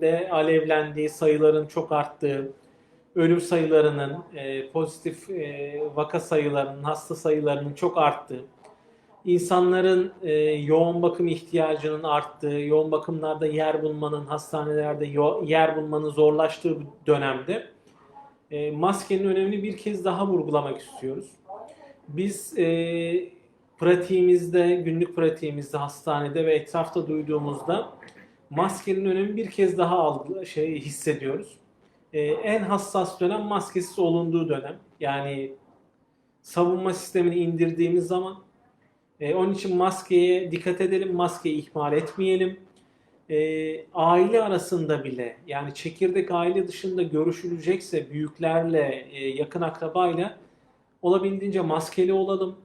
de alevlendiği, sayıların çok arttığı, ölüm sayılarının, e, pozitif e, vaka sayılarının, hasta sayılarının çok arttığı, insanların e, yoğun bakım ihtiyacının arttığı, yoğun bakımlarda yer bulmanın, hastanelerde yer bulmanın zorlaştığı bir dönemde maskenin önemini bir kez daha vurgulamak istiyoruz. Biz e, pratiğimizde, günlük pratiğimizde, hastanede ve etrafta duyduğumuzda maskenin önemi bir kez daha algı, şey hissediyoruz. Ee, en hassas dönem maskesiz olunduğu dönem. Yani savunma sistemini indirdiğimiz zaman e, onun için maskeye dikkat edelim, maskeyi ihmal etmeyelim. E, aile arasında bile yani çekirdek aile dışında görüşülecekse büyüklerle, e, yakın akrabayla olabildiğince maskeli olalım.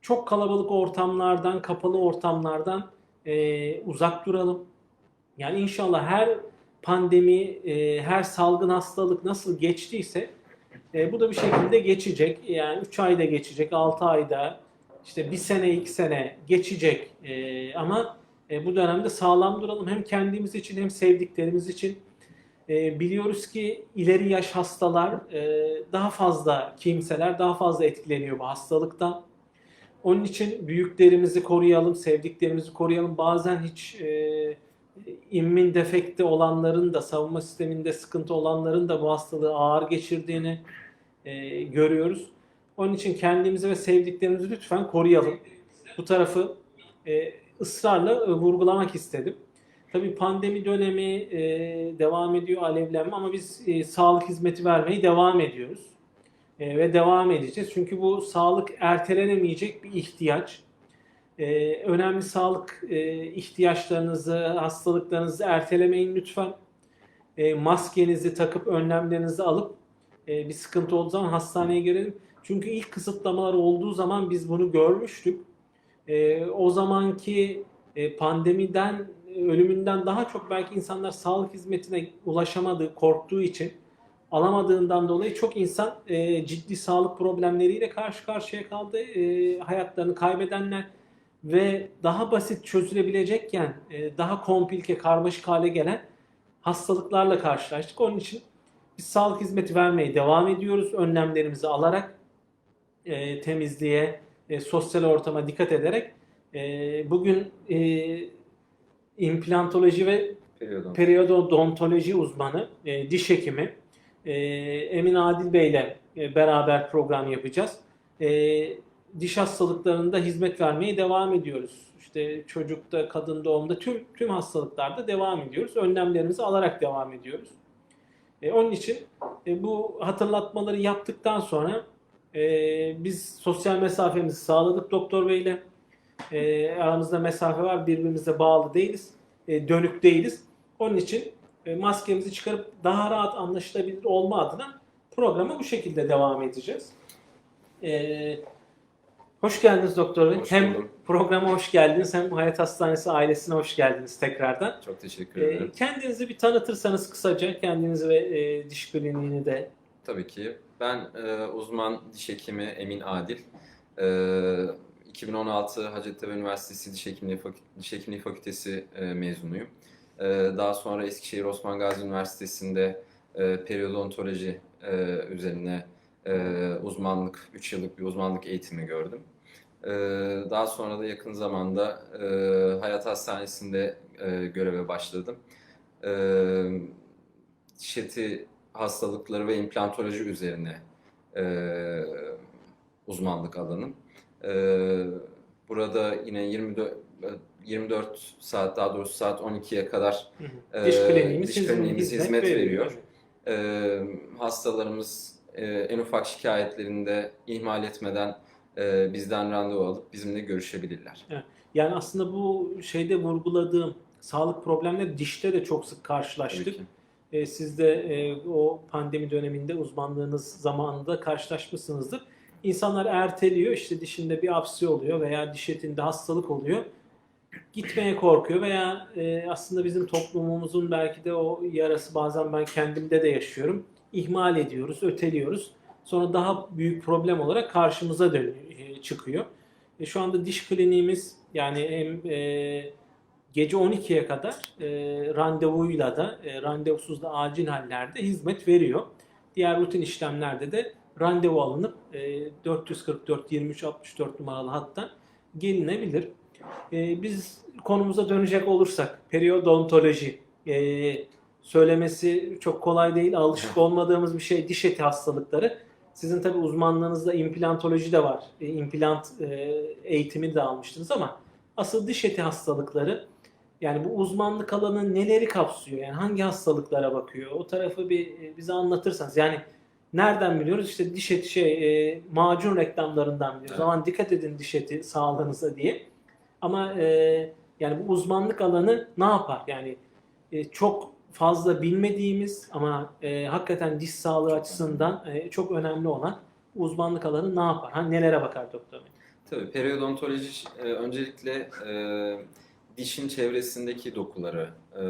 Çok kalabalık ortamlardan, kapalı ortamlardan e, uzak duralım. Yani inşallah her pandemi, e, her salgın hastalık nasıl geçtiyse e, bu da bir şekilde geçecek. Yani 3 ayda geçecek, 6 ayda, işte bir sene, iki sene geçecek. E, ama e, bu dönemde sağlam duralım. Hem kendimiz için hem sevdiklerimiz için. E, biliyoruz ki ileri yaş hastalar e, daha fazla kimseler daha fazla etkileniyor bu hastalıktan. Onun için büyüklerimizi koruyalım, sevdiklerimizi koruyalım. Bazen hiç e, immun defekti olanların da savunma sisteminde sıkıntı olanların da bu hastalığı ağır geçirdiğini e, görüyoruz. Onun için kendimizi ve sevdiklerimizi lütfen koruyalım. Bu tarafı e, ısrarla e, vurgulamak istedim. Tabii pandemi dönemi e, devam ediyor alevlenme ama biz e, sağlık hizmeti vermeyi devam ediyoruz. E, ve devam edeceğiz. Çünkü bu sağlık ertelenemeyecek bir ihtiyaç. Ee, önemli sağlık e, ihtiyaçlarınızı, hastalıklarınızı ertelemeyin lütfen. E, maskenizi takıp önlemlerinizi alıp e, bir sıkıntı olduğu zaman hastaneye girelim. Çünkü ilk kısıtlamalar olduğu zaman biz bunu görmüştük. E, o zamanki e, pandemiden, e, ölümünden daha çok belki insanlar sağlık hizmetine ulaşamadığı, korktuğu için alamadığından dolayı çok insan e, ciddi sağlık problemleriyle karşı karşıya kaldı. E, hayatlarını kaybedenler ve daha basit çözülebilecekken e, daha komplike, karmaşık hale gelen hastalıklarla karşılaştık. Onun için biz sağlık hizmeti vermeye devam ediyoruz. Önlemlerimizi alarak e, temizliğe, e, sosyal ortama dikkat ederek e, bugün e, implantoloji ve Periyodon. periyodontoloji uzmanı, e, diş hekimi e, Emin Adil Bey ile e, beraber program yapacağız. E, diş hastalıklarında hizmet vermeye devam ediyoruz. İşte çocukta, kadın doğumda tüm tüm hastalıklarda devam ediyoruz. Önlemlerimizi alarak devam ediyoruz. E, onun için e, bu hatırlatmaları yaptıktan sonra e, biz sosyal mesafemizi sağladık doktor beyle. E, aramızda mesafe var, birbirimize bağlı değiliz, e, dönük değiliz. Onun için e, maskemizi çıkarıp daha rahat anlaşılabilir olma adına programa bu şekilde devam edeceğiz. E, hoş geldiniz doktor bey. Hoş hem buldum. programa hoş geldiniz hem Hayat Hastanesi ailesine hoş geldiniz tekrardan. Çok teşekkür ederim. kendinizi bir tanıtırsanız kısaca kendinizi ve e, diş kliniğini de. Tabii ki. Ben e, uzman diş hekimi Emin Adil. E, 2016 Hacettepe Üniversitesi Diş Hekimliği, Fakü- Diş Hekimliği Fakültesi e, mezunuyum. E, daha sonra Eskişehir Osman Gazi Üniversitesi'nde e, periodontoloji e, üzerine e, uzmanlık, 3 yıllık bir uzmanlık eğitimi gördüm. E, daha sonra da yakın zamanda e, Hayat Hastanesi'nde e, göreve başladım. E, diş eti hastalıkları ve implantoloji üzerine e, uzmanlık alanım. E, burada yine 24 24 saat daha doğrusu saat 12'ye kadar e, Diş kliniğimiz, diş kliniğimiz hizmet veriyor. E, hastalarımız en ufak şikayetlerinde ihmal etmeden e, bizden randevu alıp bizimle görüşebilirler. Yani aslında bu şeyde vurguladığım sağlık problemleri dişte de çok sık karşılaştık. E, siz de e, o pandemi döneminde uzmanlığınız zamanında karşılaşmışsınızdır. İnsanlar erteliyor işte dişinde bir apsi oluyor veya diş etinde hastalık oluyor. Gitmeye korkuyor veya e, aslında bizim toplumumuzun belki de o yarası bazen ben kendimde de yaşıyorum. İhmal ediyoruz, öteliyoruz. Sonra daha büyük problem olarak karşımıza dönüyor, e, çıkıyor. E, şu anda diş kliniğimiz yani hem e, gece 12'ye kadar e, randevuyla da e, randevusuz da acil hallerde hizmet veriyor. Diğer rutin işlemlerde de randevu alınıp e, 444 23 64 numaralı hatta gelinebilir. E, biz konumuza dönecek olursak periyodontoloji e, söylemesi çok kolay değil. Alışık olmadığımız bir şey diş eti hastalıkları. Sizin tabi uzmanlığınızda implantoloji de var. E, implant e, eğitimi de almıştınız ama asıl diş eti hastalıkları yani bu uzmanlık alanı neleri kapsıyor? Yani hangi hastalıklara bakıyor? O tarafı bir e, bize anlatırsanız. Yani nereden biliyoruz? İşte diş eti şey e, macun reklamlarından biliyoruz. Evet. Aman dikkat edin diş eti sağlığınıza diye. Ama e, yani bu uzmanlık alanı ne yapar? Yani e, çok fazla bilmediğimiz ama e, hakikaten diş sağlığı açısından e, çok önemli olan uzmanlık alanı ne yapar? Ha, nelere bakar doktor? Tabii periyodontoloji e, öncelikle e, dişin çevresindeki dokuları, e,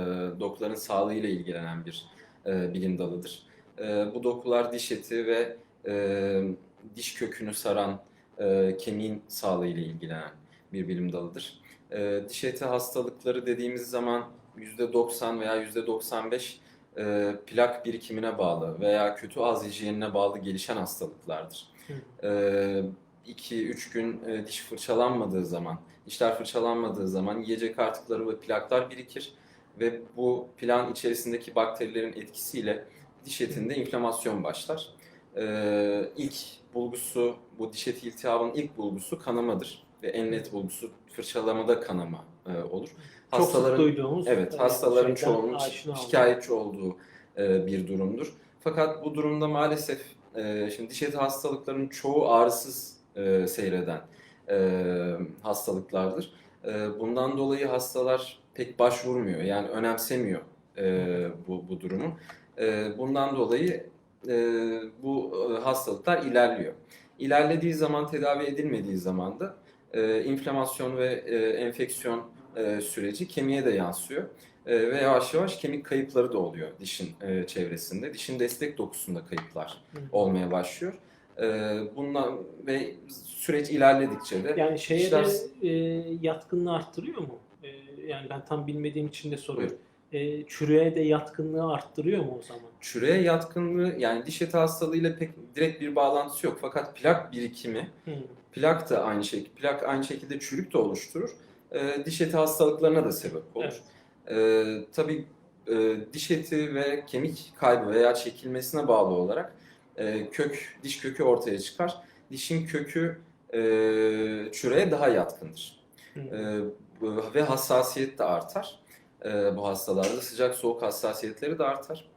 dokuların sağlığıyla ilgilenen bir e, bilim dalıdır. E, bu dokular diş eti ve e, diş kökünü saran e, kemiğin sağlığıyla ilgilenen bir bilim dalıdır. E, diş eti hastalıkları dediğimiz zaman %90 veya %95 e, plak birikimine bağlı veya kötü ağız hijyenine bağlı gelişen hastalıklardır. Hı. E, 2-3 gün e, diş fırçalanmadığı zaman, dişler fırçalanmadığı zaman yiyecek artıkları ve plaklar birikir ve bu plan içerisindeki bakterilerin etkisiyle diş etinde inflamasyon başlar. E, ilk bulgusu, bu diş eti iltihabının ilk bulgusu kanamadır ve en net bulgusu fırçalamada kanama e, olur. Çok sık duyduğumuz Evet, e, hastaların çoğunun şikayetçi olduğu e, bir durumdur. Fakat bu durumda maalesef e, şimdi diş eti hastalıklarının çoğu ağrısız e, seyreden e, hastalıklardır. E, bundan dolayı hastalar pek başvurmuyor, yani önemsemiyor e, bu, bu durumu. E, bundan dolayı e, bu e, hastalıklar ilerliyor. İlerlediği zaman, tedavi edilmediği zaman da e, inflamasyon ve e, enfeksiyon e, süreci kemiğe de yansıyor. E, ve yavaş yavaş kemik kayıpları da oluyor dişin e, çevresinde. Dişin destek dokusunda kayıplar Hı. olmaya başlıyor. E, bundan ve süreç ilerledikçe de Yani şeye dişler- de e, yatkınlığı arttırıyor mu? E, yani ben tam bilmediğim için de soruyorum. E, çürüğe de yatkınlığı arttırıyor mu o zaman? çürüğe yatkınlığı yani diş eti hastalığıyla pek direkt bir bağlantısı yok. Fakat plak birikimi, Hı. plak da aynı şekilde, plak aynı şekilde çürük de oluşturur. E, diş eti hastalıklarına da sebep olur. Evet. Ee, tabii e, diş eti ve kemik kaybı veya çekilmesine bağlı olarak e, kök, diş kökü ortaya çıkar. Dişin kökü e, çürüğe daha yatkındır. Hı. E, ve hassasiyet de artar. E, bu hastalarda sıcak soğuk hassasiyetleri de artar.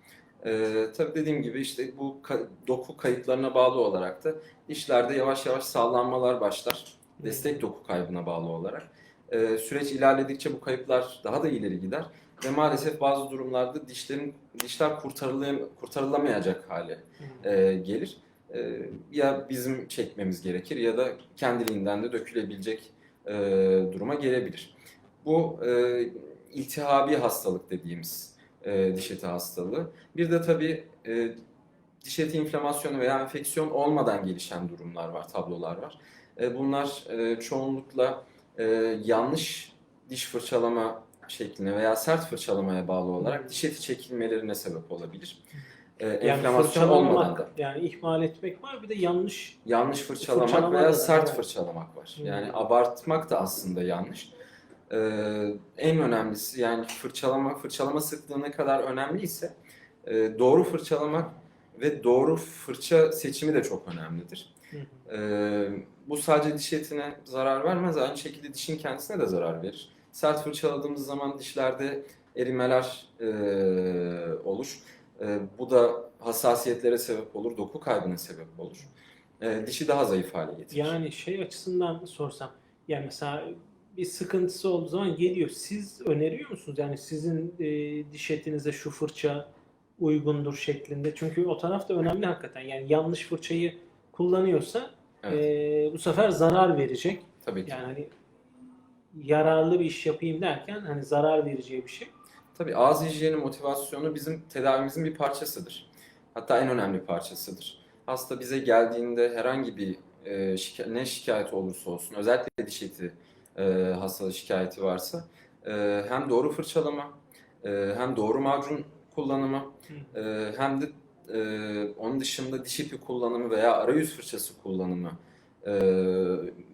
E, tabii dediğim gibi işte bu ka- doku kayıplarına bağlı olarak da dişlerde yavaş yavaş sallanmalar başlar. Destek doku kaybına bağlı olarak. E, süreç ilerledikçe bu kayıplar daha da ileri gider ve maalesef bazı durumlarda dişlerin dişler kurtarılam- kurtarılamayacak hale e, gelir. E, ya bizim çekmemiz gerekir ya da kendiliğinden de dökülebilecek e, duruma gelebilir. Bu e, iltihabi hastalık dediğimiz e, diş eti hastalığı. Bir de tabii e, diş eti inflamasyonu veya enfeksiyon olmadan gelişen durumlar var, tablolar var. E, bunlar e, çoğunlukla e, yanlış diş fırçalama şekline veya sert fırçalamaya bağlı olarak diş eti çekilmelerine sebep olabilir. E, Yani enflamasyon olmadan da. yani ihmal etmek var bir de yanlış Yanlış fırçalamak Fırçalama veya da, sert evet. fırçalamak var. Hmm. Yani abartmak da aslında yanlış. Ee, en önemlisi yani fırçalama fırçalama sıklığı ne kadar önemliyse e, doğru fırçalamak ve doğru fırça seçimi de çok önemlidir. Ee, bu sadece diş etine zarar vermez, aynı şekilde dişin kendisine de zarar verir. Sert fırçaladığımız zaman dişlerde erimeler e, olur. E, bu da hassasiyetlere sebep olur, doku kaybına sebep olur. E, dişi daha zayıf hale getirir. Yani şey açısından sorsam, yani mesela bir sıkıntısı olduğu zaman geliyor. Siz öneriyor musunuz? Yani sizin e, diş etinize şu fırça uygundur şeklinde. Çünkü o taraf da önemli hakikaten. Yani yanlış fırçayı kullanıyorsa Evet. e, bu sefer zarar verecek. Tabii ki. Yani hani yararlı bir iş yapayım derken hani zarar vereceği bir şey. Tabii ağız hijyeni motivasyonu bizim tedavimizin bir parçasıdır. Hatta en önemli parçasıdır. Hasta bize geldiğinde herhangi bir e, şika- ne şikayeti olursa olsun, özellikle diş eti e, hastalığı şikayeti varsa e, hem doğru fırçalama, e, hem doğru macun kullanımı, e, hem de e, onun dışında diş ipi kullanımı veya arayüz fırçası kullanımı e,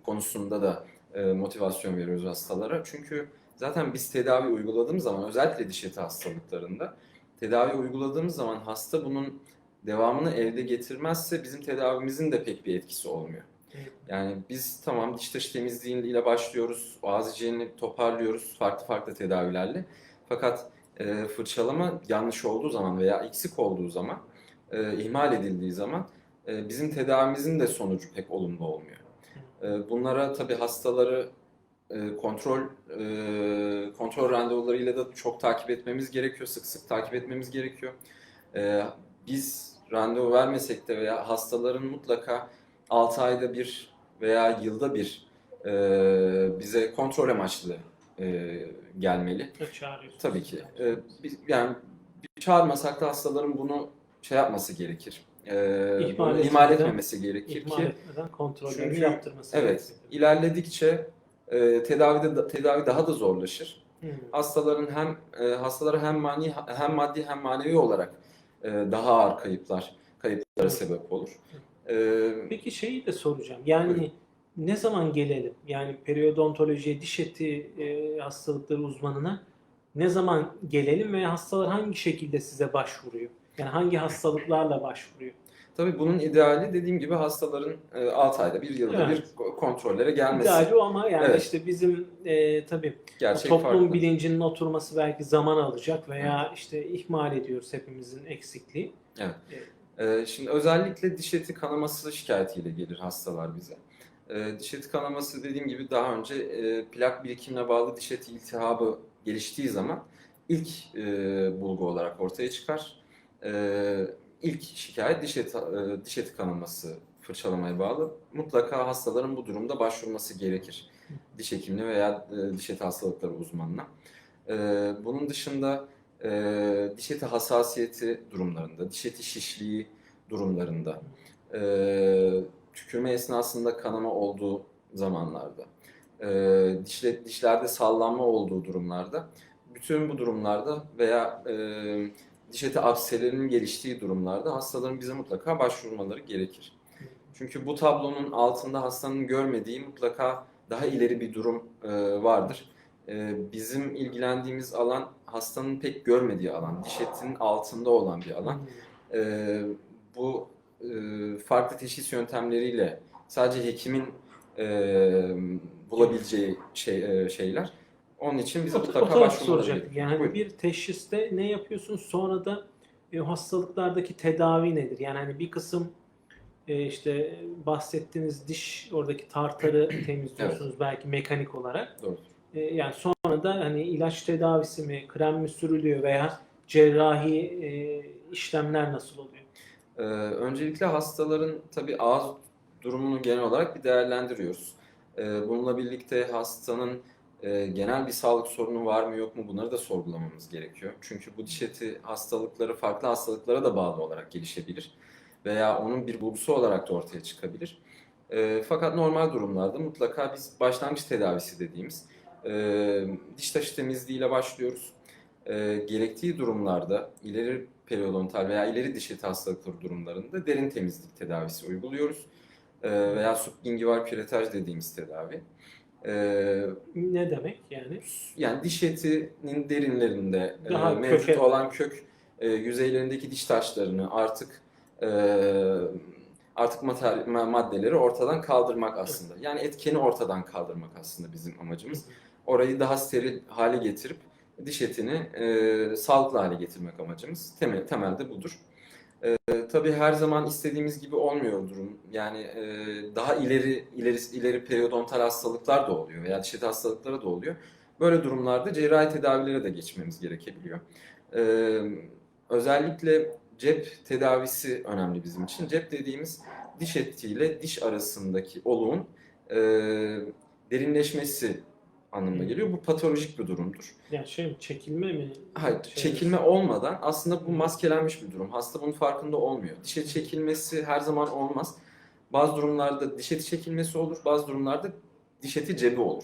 konusunda da e, motivasyon veriyoruz hastalara. Çünkü zaten biz tedavi uyguladığımız zaman özellikle diş eti hastalıklarında tedavi uyguladığımız zaman hasta bunun devamını elde getirmezse bizim tedavimizin de pek bir etkisi olmuyor. Yani biz tamam diş taşı temizliğiyle başlıyoruz, ağız hijyenini toparlıyoruz farklı farklı tedavilerle. Fakat e, fırçalama yanlış olduğu zaman veya eksik olduğu zaman, e, ihmal edildiği zaman e, bizim tedavimizin de sonucu pek olumlu olmuyor. E, bunlara tabii hastaları e, kontrol e, kontrol randevularıyla da çok takip etmemiz gerekiyor, sık sık takip etmemiz gerekiyor. E, biz randevu vermesek de veya hastaların mutlaka 6 ayda bir veya yılda bir e, bize kontrol amaçlı e, gelmeli. Çağırıyorsunuz. Tabii ki. E, biz, yani çağırmasak da hastaların bunu şey yapması gerekir. E, İhmal etmemesi gerekir İhmal ki etmeden kontrollerini Çünkü- yaptırması evet gerekiyor. ilerledikçe e, tedavide tedavi daha da zorlaşır. Hı. Hastaların hem e, hastalara hem mani hem maddi hem manevi olarak e, daha ağır kayıplar kayıplara sebep olur. E, Peki şeyi de soracağım. Yani Buyurun. ne zaman gelelim? Yani periodontolojiye, diş eti e, hastalıkları uzmanına ne zaman gelelim ve hastalar hangi şekilde size başvuruyor? Yani hangi hastalıklarla başvuruyor? Tabii bunun ideali dediğim gibi hastaların 6 ayda bir yılda Evet. bir ko- kontrollere gelmesi. İdeali o ama yani Evet. işte bizim e, tabii Gerçek toplum farklı. bilincinin oturması belki zaman alacak veya işte ihmal ediyoruz hepimizin eksikliği. Ee, şimdi özellikle diş eti kanaması şikayetiyle gelir hastalar bize. Ee, diş eti kanaması dediğim gibi daha önce e, plak birikimine bağlı diş eti iltihabı geliştiği zaman ilk e, bulgu olarak ortaya çıkar. Ee, ilk şikayet diş eti, e, diş eti kanaması fırçalamaya bağlı. Mutlaka hastaların bu durumda başvurması gerekir. Diş hekimine veya e, diş eti hastalıkları uzmanına. Ee, bunun dışında e, diş eti hassasiyeti durumlarında, diş eti şişliği durumlarında, e, tükürme esnasında kanama olduğu zamanlarda, e, dişle, dişlerde sallanma olduğu durumlarda, bütün bu durumlarda veya e, diş eti apselerinin geliştiği durumlarda hastaların bize mutlaka başvurmaları gerekir. Çünkü bu tablonun altında hastanın görmediği mutlaka daha ileri bir durum e, vardır. E, bizim ilgilendiğimiz alan hastanın pek görmediği alan, diş etinin altında olan bir alan. E, bu e, farklı teşhis yöntemleriyle sadece hekimin e, bulabileceği şey, e, şeyler. Onun için o mutlaka gerekiyor. Yani Buyurun. bir teşhiste ne yapıyorsunuz sonra da e, hastalıklardaki tedavi nedir? Yani hani bir kısım e, işte bahsettiğiniz diş oradaki tartarı temizliyorsunuz belki mekanik olarak. Doğru. E, yani sonra da hani ilaç tedavisi mi, krem mi sürülüyor veya cerrahi e, işlemler nasıl oluyor? Ee, öncelikle hastaların tabii ağız durumunu genel olarak bir değerlendiriyoruz. Ee, bununla birlikte hastanın e, genel bir sağlık sorunu var mı yok mu bunları da sorgulamamız gerekiyor. Çünkü bu diş eti hastalıkları farklı hastalıklara da bağlı olarak gelişebilir veya onun bir bulgusu olarak da ortaya çıkabilir. Ee, fakat normal durumlarda mutlaka biz başlangıç tedavisi dediğimiz e, diş taşı temizliğiyle başlıyoruz. Ee, gerektiği durumlarda ileri periodontal veya ileri diş eti hastalıkları durumlarında derin temizlik tedavisi uyguluyoruz. Ee, veya subgingival küretaj dediğimiz tedavi. Ee, Ne demek yani? yani diş etinin derinlerinde e, Daha mevcut köke- olan kök e, yüzeylerindeki diş taşlarını artık e, artık materyal, ma- maddeleri ortadan kaldırmak aslında. Yani etkeni ortadan kaldırmak aslında bizim amacımız. Orayı daha steril hale getirip diş etini e, sağlıklı hale getirmek amacımız. Temel, temelde budur. E, tabii her zaman istediğimiz gibi olmuyor durum. Yani e, daha ileri ileri ileri periodontal hastalıklar da oluyor veya diş eti hastalıkları da oluyor. Böyle durumlarda cerrahi tedavilere de geçmemiz gerekebiliyor. E, özellikle cep tedavisi önemli bizim için. Cep dediğimiz diş etiyle diş arasındaki oluğun e, derinleşmesi anlamına geliyor. Bu patolojik bir durumdur. Yani şey mi, çekilme mi? Hayır, Şey- çekilme olmadan aslında bu maskelenmiş bir durum. Hasta bunun farkında olmuyor. Diş eti çekilmesi her zaman olmaz. Bazı durumlarda diş eti çekilmesi olur, bazı durumlarda diş eti cebi olur.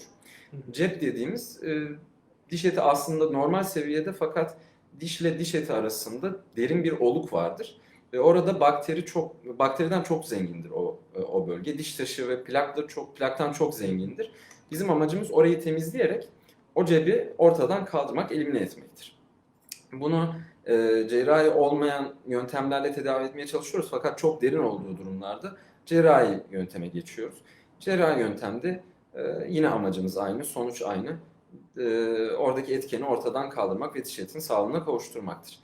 Cep dediğimiz e, diş eti aslında normal seviyede fakat dişle diş eti arasında derin bir oluk vardır. Ve orada bakteri çok bakteriden çok zengindir o o bölge. Diş taşı ve plakla çok plaktan çok zengindir. Bizim amacımız orayı temizleyerek o cebi ortadan kaldırmak, elimine etmektir. Bunu e, cerrahi olmayan yöntemlerle tedavi etmeye çalışıyoruz fakat çok derin olduğu durumlarda cerrahi yönteme geçiyoruz. Cerrahi yöntemde e, yine amacımız aynı, sonuç aynı. E, oradaki etkeni ortadan kaldırmak ve diş etinin sağlığına kavuşturmaktır.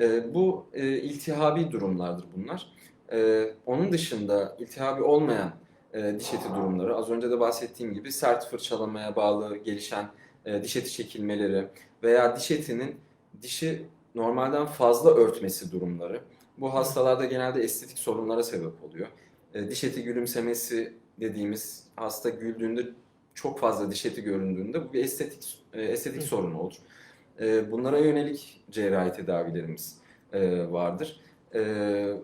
E, bu e, iltihabi durumlardır bunlar. E, onun dışında iltihabi olmayan e, diş eti durumları, az önce de bahsettiğim gibi sert fırçalamaya bağlı gelişen e, diş eti çekilmeleri veya diş etinin dişi normalden fazla örtmesi durumları. Bu hastalarda genelde estetik sorunlara sebep oluyor. E, diş eti gülümsemesi dediğimiz hasta güldüğünde çok fazla diş eti göründüğünde bu bir estetik e, estetik Hı. sorunu olur. E, bunlara yönelik cerrahi tedavilerimiz e, vardır. E,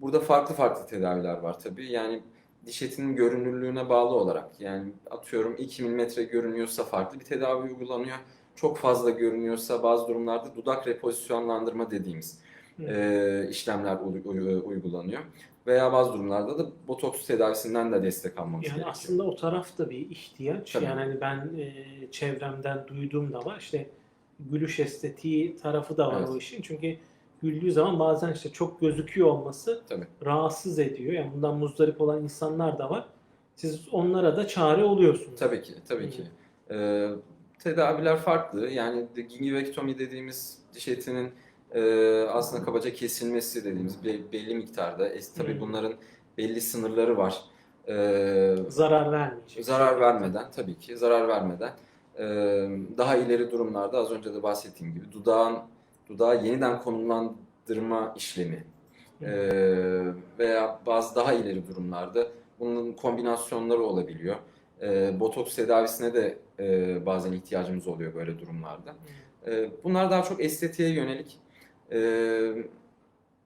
burada farklı farklı tedaviler var tabii. Yani diş etinin görünürlüğüne bağlı olarak yani atıyorum 2 milimetre görünüyorsa farklı bir tedavi uygulanıyor. Çok fazla görünüyorsa bazı durumlarda dudak repozisyonlandırma dediğimiz e, işlemler uy- uy- uygulanıyor. Veya bazı durumlarda da botoks tedavisinden de destek almamız Yani gerekiyor. aslında o taraf da bir ihtiyaç. Tabii. Yani hani ben e, çevremden duyduğum da var. İşte gülüş estetiği tarafı da var Evet. o işin. Çünkü güldüğü zaman bazen işte çok gözüküyor olması Tabii. rahatsız ediyor. Yani bundan muzdarip olan insanlar da var. Siz onlara da çare oluyorsunuz. Tabii ki, tabii ki. Ee, tedaviler farklı. Yani gingivektomi dediğimiz diş etinin e, aslında kabaca kesilmesi dediğimiz be- belli miktarda. E, tabii Hı. bunların belli sınırları var. Ee, Zarar vermeyecek. zarar vermeden tabii ki zarar vermeden e, daha ileri durumlarda az önce de bahsettiğim gibi dudağın dudağı yeniden konumlandırma işlemi ee, veya bazı daha ileri durumlarda bunun kombinasyonları olabiliyor. Ee, botoks tedavisine de e, bazen ihtiyacımız oluyor böyle durumlarda. Ee, bunlar daha çok estetiğe yönelik. Ee,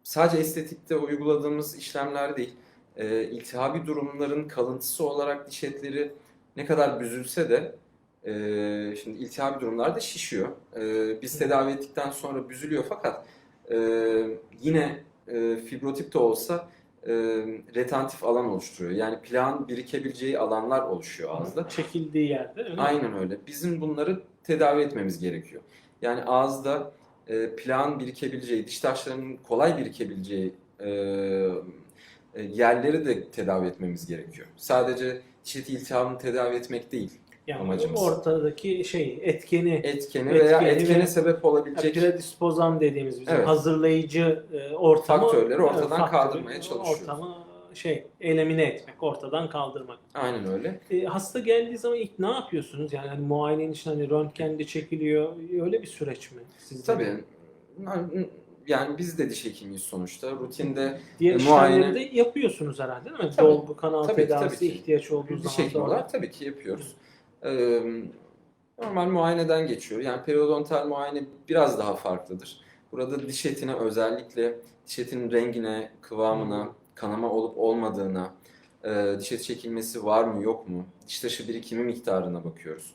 sadece estetikte uyguladığımız işlemler değil. Ee, iltihabi durumların kalıntısı olarak diş etleri ne kadar büzülse de e, şimdi iltihabi durumlarda şişiyor. Ee, biz tedavi ettikten sonra büzülüyor fakat e, yine e, fibrotip de olsa e, retentif alan oluşturuyor. Yani plağın birikebileceği alanlar oluşuyor ağızda. Çekildiği yerde. öyle mi? Aynen öyle. Bizim bunları tedavi etmemiz gerekiyor. Yani ağızda e, plağın birikebileceği, diş taşlarının kolay birikebileceği e, e, yerleri de tedavi etmemiz gerekiyor. Sadece diş eti iltihabını tedavi etmek değil. Yani amacımız. ortadaki şey etkeni Etkeni veya Etkeni etkene ve- sebep olabilecek predispozan dediğimiz bizim Evet. hazırlayıcı e, ortamı Faktörleri ortadan e, faktörü, kaldırmaya çalışıyoruz. Ortamı şey elimine etmek, ortadan kaldırmak. aynen öyle. E, hasta geldiği zaman ilk ne yapıyorsunuz? Yani hani muayenenin için hani röntgen de çekiliyor. Öyle bir süreç mi? Sizde? Tabii. Yani biz de diş hekimiyiz sonuçta. Rutinde Diğer E, muayene- de yapıyorsunuz herhalde değil mi? Tabii. Dolgu, kanal Tabii tedavisi tabii ki. ihtiyaç olduğu diş zaman hekimi da olarak tabii ki yapıyoruz. Ee, normal muayeneden geçiyor. Yani periodontal muayene biraz daha farklıdır. Burada diş etine özellikle diş etinin rengine, kıvamına, kanama olup olmadığına, e, diş eti çekilmesi var mı yok mu, diş taşı birikimi miktarına bakıyoruz.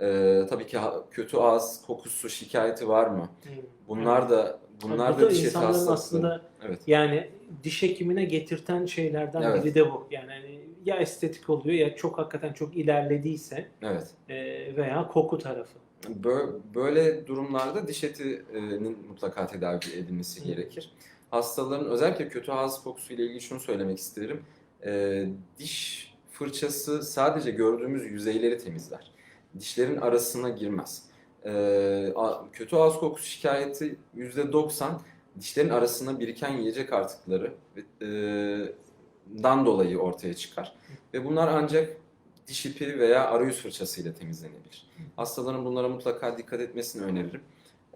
Ee, tabii ki ha- kötü ağız kokusu şikayeti var mı? Hı. Bunlar da bunlar bu da diş eti insanların hastalıkları. aslında Evet. yani diş hekimine getirten şeylerden Evet. biri de bu. Yani hani ya estetik oluyor ya çok hakikaten çok ilerlediyse Evet. e, veya koku tarafı. Bö- Böyle durumlarda diş etinin mutlaka tedavi edilmesi Hı. gerekir. Hastaların özellikle kötü ağız kokusu ile ilgili şunu söylemek isterim. Ee, diş fırçası sadece gördüğümüz yüzeyleri temizler. Dişlerin arasına girmez. A- kötü ağız kokusu şikayeti %90 dişlerin arasına biriken yiyecek artıkları e, dan dolayı ortaya çıkar. Ve bunlar ancak diş ipi veya arayüz fırçasıyla temizlenebilir. Hastaların bunlara mutlaka dikkat etmesini öneririm.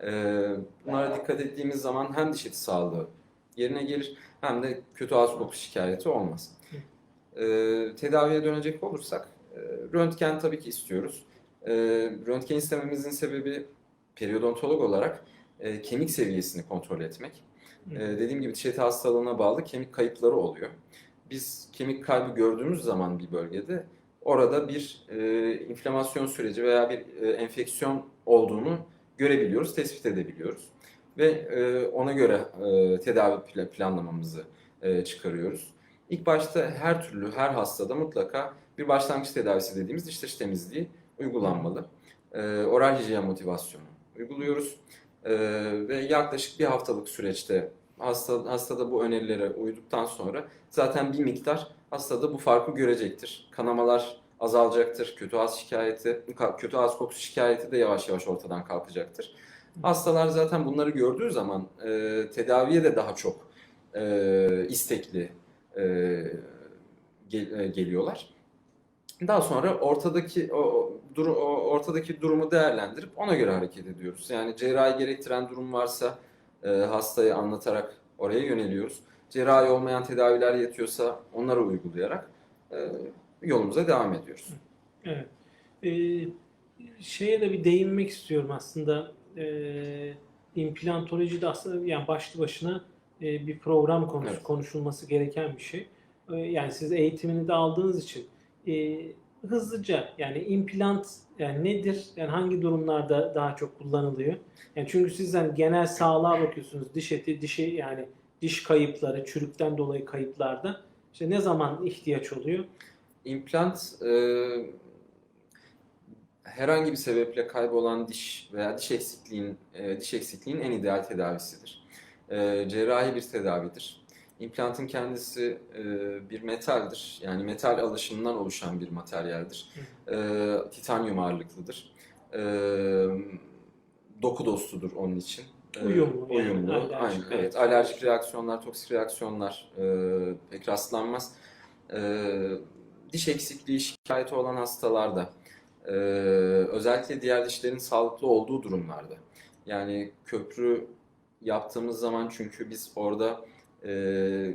Ee, bunlara dikkat ettiğimiz zaman hem diş eti sağlığı yerine gelir hem de kötü ağız kokusu şikayeti olmaz. Ee, tedaviye dönecek olursak e, röntgen tabii ki istiyoruz. Ee, röntgen istememizin sebebi periodontolog olarak e, kemik seviyesini kontrol etmek. Ee, dediğim gibi diş eti hastalığına bağlı kemik kayıpları oluyor. Biz kemik kaybı gördüğümüz zaman bir bölgede orada bir e, inflamasyon süreci veya bir e, enfeksiyon olduğunu görebiliyoruz, tespit edebiliyoruz. Ve e, ona göre e, tedavi pla- planlamamızı e, çıkarıyoruz. İlk başta her türlü, her hastada mutlaka bir başlangıç tedavisi dediğimiz diş dış temizliği uygulanmalı. E, oral hijyen motivasyonu uyguluyoruz. E, ve yaklaşık bir haftalık süreçte hasta, hastada bu önerilere uyduktan sonra zaten bir miktar hastada bu farkı görecektir. Kanamalar azalacaktır. Kötü ağız şikayeti, ka- kötü ağız kokusu şikayeti de yavaş yavaş ortadan kalkacaktır. Hastalar zaten bunları gördüğü zaman e, tedaviye de daha çok e, istekli e, gel- e, geliyorlar. Daha sonra ortadaki o, duru- o ortadaki durumu değerlendirip ona göre hareket ediyoruz. Yani cerrahi gerektiren durum varsa e, hastaya anlatarak oraya yöneliyoruz. Cerrahi olmayan tedaviler yetiyorsa onları uygulayarak e, yolumuza devam ediyoruz. Evet. Ee, şeye de bir değinmek istiyorum aslında. Ee, implantoloji de aslında yani başlı başına e, bir program konusu, Evet. konuşulması gereken bir şey. Ee, yani siz eğitimini de aldığınız için e, hızlıca yani implant yani nedir? Yani hangi durumlarda daha çok kullanılıyor? Yani çünkü siz hani genel sağlığa bakıyorsunuz. Diş eti, dişi yani diş kayıpları, çürükten dolayı kayıplarda işte ne zaman ihtiyaç oluyor? İmplant e, herhangi bir sebeple kaybolan diş veya diş eksikliğin e, diş eksikliğin en ideal tedavisidir. E, cerrahi bir tedavidir. İmplantın kendisi e, bir metaldir. Yani metal alaşımından oluşan bir materyaldir. E, titanyum ağırlıklıdır. E, doku dostudur onun için. E, Uyumlu, yani uyumlu. alerjik Aynen, evet. reaksiyon. Alerjik reaksiyonlar, toksik reaksiyonlar e, pek rastlanmaz. E, diş eksikliği şikayeti olan hastalarda, e, özellikle diğer dişlerin sağlıklı olduğu durumlarda, yani köprü yaptığımız zaman çünkü biz orada e,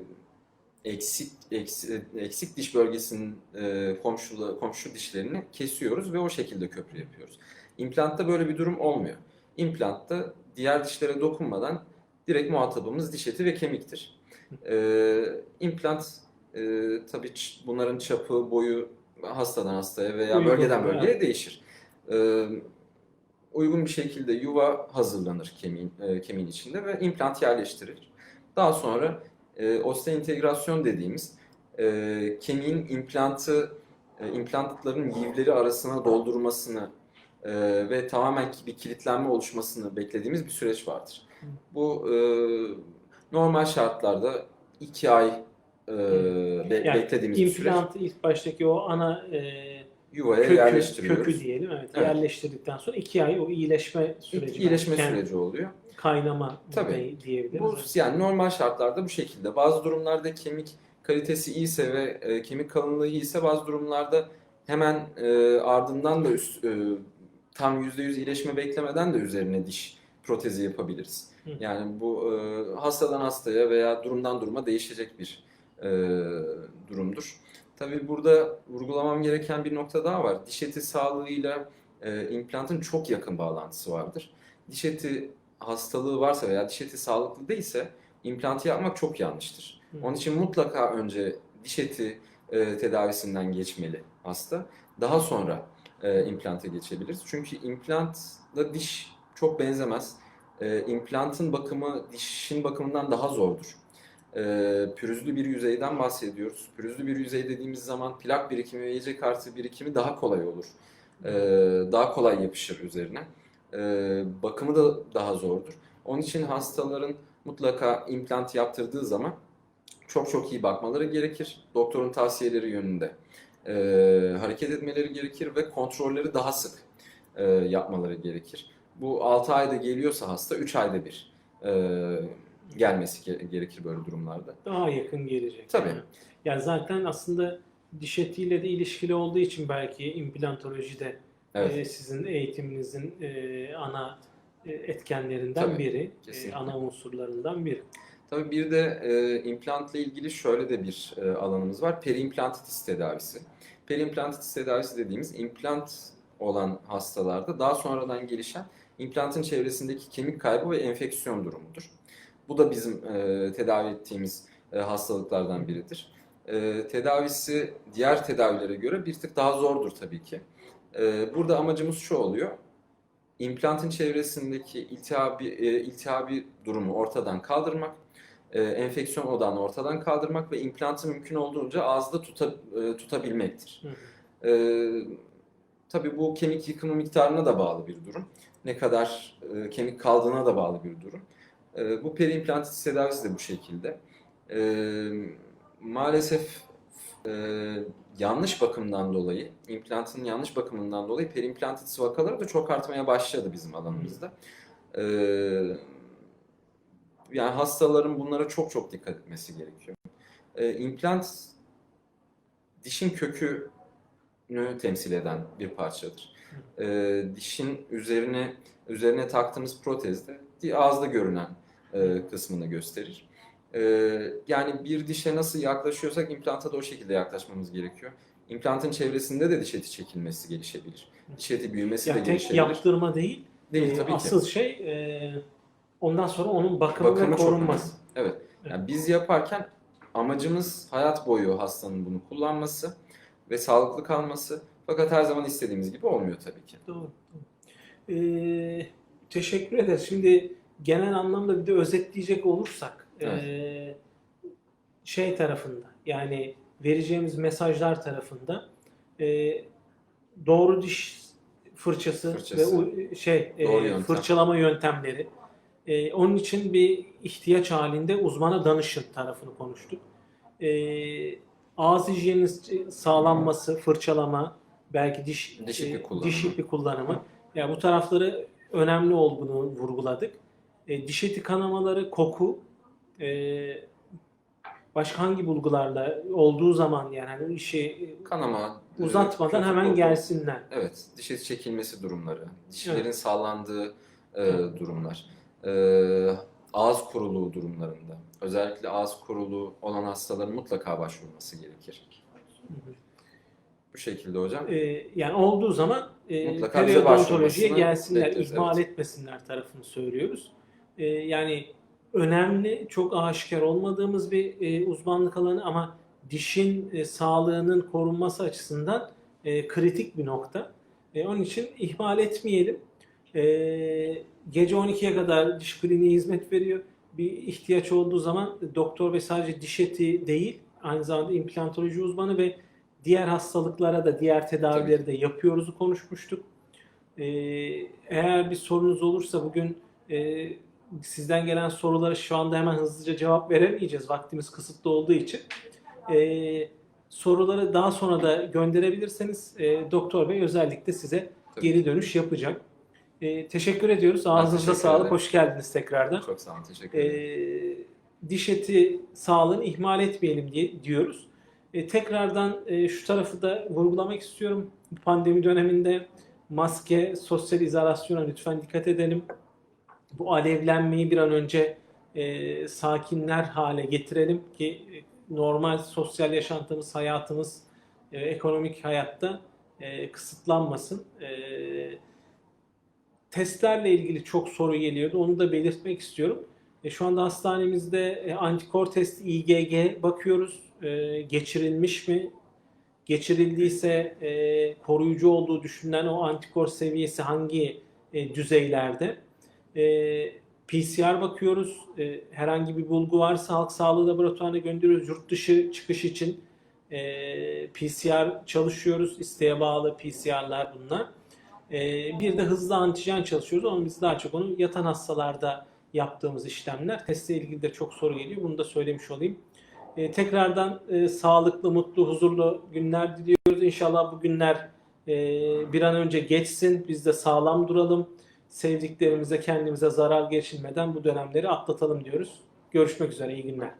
eksik, eksik eksik diş bölgesinin e, komşu komşu dişlerini kesiyoruz ve o şekilde köprü yapıyoruz. İmplantta böyle bir durum olmuyor. İmplantta diğer dişlere dokunmadan direkt muhatabımız diş eti ve kemiktir. E, implant e, tabii bunların çapı, boyu hastadan hastaya veya Uygun, bölgeden bölgeye evet. değişir. E, uygun bir şekilde yuva hazırlanır kemiğin, e, kemiğin içinde ve implant yerleştirilir. Daha sonra e, osteointegrasyon dediğimiz e, kemiğin implantı, e, implantların yivleri arasına doldurmasını e, ve tamamen bir kilitlenme oluşmasını beklediğimiz bir süreç vardır. Bu e, normal şartlarda iki ay e, be- Yani beklediğimiz bir süreç. İmplantı ilk baştaki o ana e, Yuvaya kökü, yerleştiriyoruz. kökü diyelim. Evet, Evet. yerleştirdikten sonra iki ay o iyileşme süreci. İyileşme Yani süreci oluyor. Kaynama Tabii. diye- diyebiliriz. Bu yani normal şartlarda bu şekilde. Bazı durumlarda kemik kalitesi iyiyse ve e, kemik kalınlığı iyiyse bazı durumlarda hemen e, ardından da üst, e, tam %100 iyileşme beklemeden de üzerine diş protezi yapabiliriz. Hı. Yani bu e, hastadan hastaya veya durumdan duruma değişecek bir e, durumdur. Tabii burada vurgulamam gereken bir nokta daha var. Diş eti sağlığıyla e, implantın çok yakın bağlantısı vardır. Diş eti hastalığı varsa veya diş eti sağlıklı değilse implantı yapmak çok yanlıştır. Hı. Onun için mutlaka önce diş eti e, tedavisinden geçmeli hasta. Daha sonra e, implanta geçebiliriz. Çünkü implantla diş çok benzemez. E, implantın bakımı dişin bakımından daha zordur. E, pürüzlü bir yüzeyden bahsediyoruz. Pürüzlü bir yüzey dediğimiz zaman plak birikimi ve yiyecek artı birikimi daha kolay olur. E, daha kolay yapışır üzerine. E, bakımı da daha zordur. Onun için hastaların mutlaka implant yaptırdığı zaman çok çok iyi bakmaları gerekir. Doktorun tavsiyeleri yönünde e, hareket etmeleri gerekir ve kontrolleri daha sık e, yapmaları gerekir. Bu 6 ayda geliyorsa hasta 3 ayda bir e, gelmesi ge- gerekir böyle durumlarda. Daha yakın gelecek. Tabii. Yani. Yani zaten aslında diş etiyle de ilişkili olduğu için belki implantolojide Evet. e, sizin eğitiminizin e, ana e, etkenlerinden Tabii, biri, e, kesinlikle. ana unsurlarından biri. Tabii bir de e, implantla ilgili şöyle de bir e, alanımız var. Periimplantitis tedavisi. Periimplantitis tedavisi dediğimiz implant olan hastalarda daha sonradan gelişen implantın çevresindeki kemik kaybı ve enfeksiyon durumudur. Bu da bizim e, tedavi ettiğimiz e, hastalıklardan biridir. E, tedavisi diğer tedavilere göre bir tık daha zordur tabii ki. E, burada amacımız şu oluyor. İmplantın çevresindeki iltihabi, e, iltihabi durumu ortadan kaldırmak, e, enfeksiyon odağını ortadan kaldırmak ve implantı mümkün olduğunca ağızda tuta, e, tutabilmektir. Hı hı. Ee, tabii bu kemik yıkımı miktarına da bağlı bir durum. Ne kadar e, kemik kaldığına da bağlı bir durum. Ee, bu periimplantitis tedavisi de bu şekilde. Ee, maalesef e, yanlış bakımdan dolayı, implantın yanlış bakımından dolayı periimplantitis vakaları da çok artmaya başladı bizim alanımızda. Ee, yani hastaların bunlara çok çok dikkat etmesi gerekiyor. Ee, implant dişin kökü nü temsil eden bir parçadır. Ee, dişin üzerine üzerine taktığımız protezde ağızda görünen e, kısmını gösterir. Ee, yani bir dişe nasıl yaklaşıyorsak implanta da o şekilde yaklaşmamız gerekiyor. İmplantın çevresinde de diş eti çekilmesi gelişebilir. Diş eti büyümesi Ya de tek gelişebilir. yaptırma değil, Değil e, tabii ki. asıl şey e, ondan sonra onun bakımı, Bakımı ve korunması. Evet. Yani biz yaparken amacımız hayat boyu hastanın bunu kullanması ve sağlıklı kalması. Fakat her zaman istediğimiz gibi olmuyor tabii ki. Doğru. doğru. E, teşekkür ederiz. Şimdi genel anlamda bir de özetleyecek olursak e, şey tarafında yani vereceğimiz mesajlar tarafında e, doğru diş fırçası, Fırçası. ve u- şey e, yöntem. fırçalama yöntemleri. E, onun için bir ihtiyaç halinde uzmana danışın tarafını konuştuk. E, ağız hijyeninin sağlanması, fırçalama, belki diş Diş ipi e, kullanımı. diş ipi kullanımı. Yani bu tarafları önemli olduğunu vurguladık. E, diş eti kanamaları, koku, e, başka hangi bulgularla olduğu zaman yani hani işi Kanama, e, uzatmadan kötü hemen koku. gelsinler. Evet, diş eti çekilmesi durumları, dişlerin Evet. sallandığı e, durumlar, e, ağız kuruluğu durumlarında, özellikle ağız kuruluğu olan hastaların mutlaka başvurması gerekir. Bu şekilde hocam. E, yani olduğu zaman e, Mutlaka bize periodontolojiye başvurmasını gelsinler, bekleriz, ihmal etmesinler tarafını söylüyoruz. E, yani önemli, çok aşikar olmadığımız bir e, uzmanlık alanı ama dişin e, sağlığının korunması açısından e, kritik bir nokta. E, onun için ihmal etmeyelim. E, gece 12'ye kadar diş kliniği hizmet veriyor. Bir ihtiyaç olduğu zaman doktor ve sadece diş eti değil, aynı zamanda implantoloji uzmanı ve diğer hastalıklara da diğer tedavileri de yapıyoruzu konuşmuştuk. Ee, eğer bir sorunuz olursa bugün e, sizden gelen sorulara şu anda hemen hızlıca cevap veremeyeceğiz. Vaktimiz kısıtlı olduğu için. Ee, soruları daha sonra da gönderebilirseniz e, doktor bey özellikle size Tabii. geri dönüş yapacak. Ee, teşekkür ediyoruz. Ağzınıza teşekkür sağlık. ederim. Hoş geldiniz tekrardan. Çok sağ olun, teşekkür ederim. Ee, diş eti sağlığını ihmal etmeyelim diye diyoruz. E, tekrardan e, şu tarafı da vurgulamak istiyorum. Pandemi döneminde maske, sosyal izolasyona lütfen dikkat edelim. Bu alevlenmeyi bir an önce e, sakinler hale getirelim ki e, normal sosyal yaşantımız, hayatımız, e, ekonomik hayatta e, kısıtlanmasın. E, testlerle ilgili çok soru geliyordu. Onu da belirtmek istiyorum. E, şu anda hastanemizde e, antikor testi IgG bakıyoruz. E, geçirilmiş mi? Geçirildiyse e, koruyucu olduğu düşünülen o antikor seviyesi hangi e, düzeylerde? E, PCR bakıyoruz. E, herhangi bir bulgu varsa halk sağlığı laboratuvarına gönderiyoruz. Yurt dışı çıkış için e, PCR çalışıyoruz. İsteğe bağlı PCR'lar bunlar. E, bir de hızlı antijen çalışıyoruz ama biz daha çok onu yatan hastalarda yaptığımız işlemler. Testle ilgili de çok soru geliyor. Bunu da söylemiş olayım. E, tekrardan e, sağlıklı, mutlu, huzurlu günler diliyoruz. İnşallah bu günler e, bir an önce geçsin. Biz de sağlam duralım. Sevdiklerimize, kendimize zarar geçirmeden bu dönemleri atlatalım diyoruz. Görüşmek üzere. iyi günler.